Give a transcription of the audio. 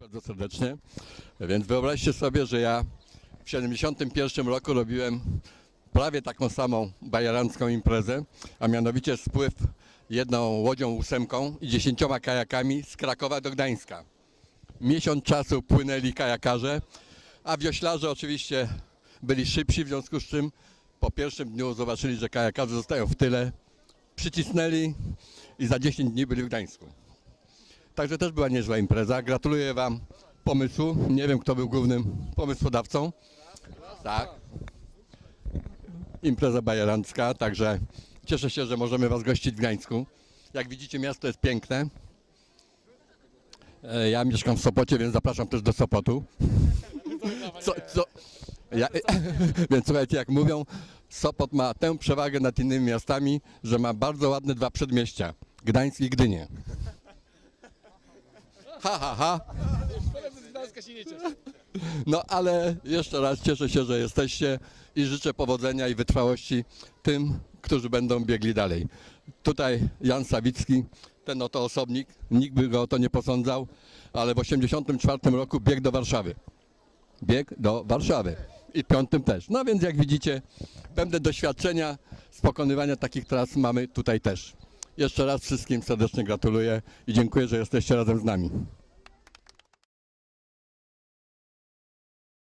Bardzo serdecznie. Więc wyobraźcie sobie, że ja w 71 roku robiłem prawie taką samą bajerancką imprezę, a mianowicie spływ jedną łodzią ósemką i dziesięcioma kajakami z Krakowa do Gdańska. Miesiąc czasu płynęli kajakarze, a wioślarze oczywiście byli szybsi, w związku z czym po pierwszym dniu zobaczyli, że kajakarze zostają w tyle, przycisnęli i za 10 dni byli w Gdańsku. Także też była niezła impreza. Gratuluję Wam pomysłu. Nie wiem, kto był głównym pomysłodawcą. Tak. Impreza bajerancka, także cieszę się, że możemy Was gościć w Gdańsku. Jak widzicie, miasto jest piękne. E, Ja mieszkam w Sopocie, więc zapraszam też do Sopotu. Co, co? Ja, więc słuchajcie, jak mówią, Sopot ma tę przewagę nad innymi miastami, że ma bardzo ładne dwa przedmieścia. Gdańsk i Gdynię. Ha, ha, ha. No ale jeszcze raz cieszę się, że jesteście i życzę powodzenia i wytrwałości tym, którzy będą biegli dalej. Tutaj Jan Sawicki, ten oto osobnik, nikt by go o to nie posądzał, ale w 1984 roku biegł do Warszawy. Bieg do Warszawy. I w piątym też. No więc jak widzicie, pewne doświadczenia z pokonywania takich tras mamy tutaj też. Jeszcze raz wszystkim serdecznie gratuluję i dziękuję, że jesteście razem z nami.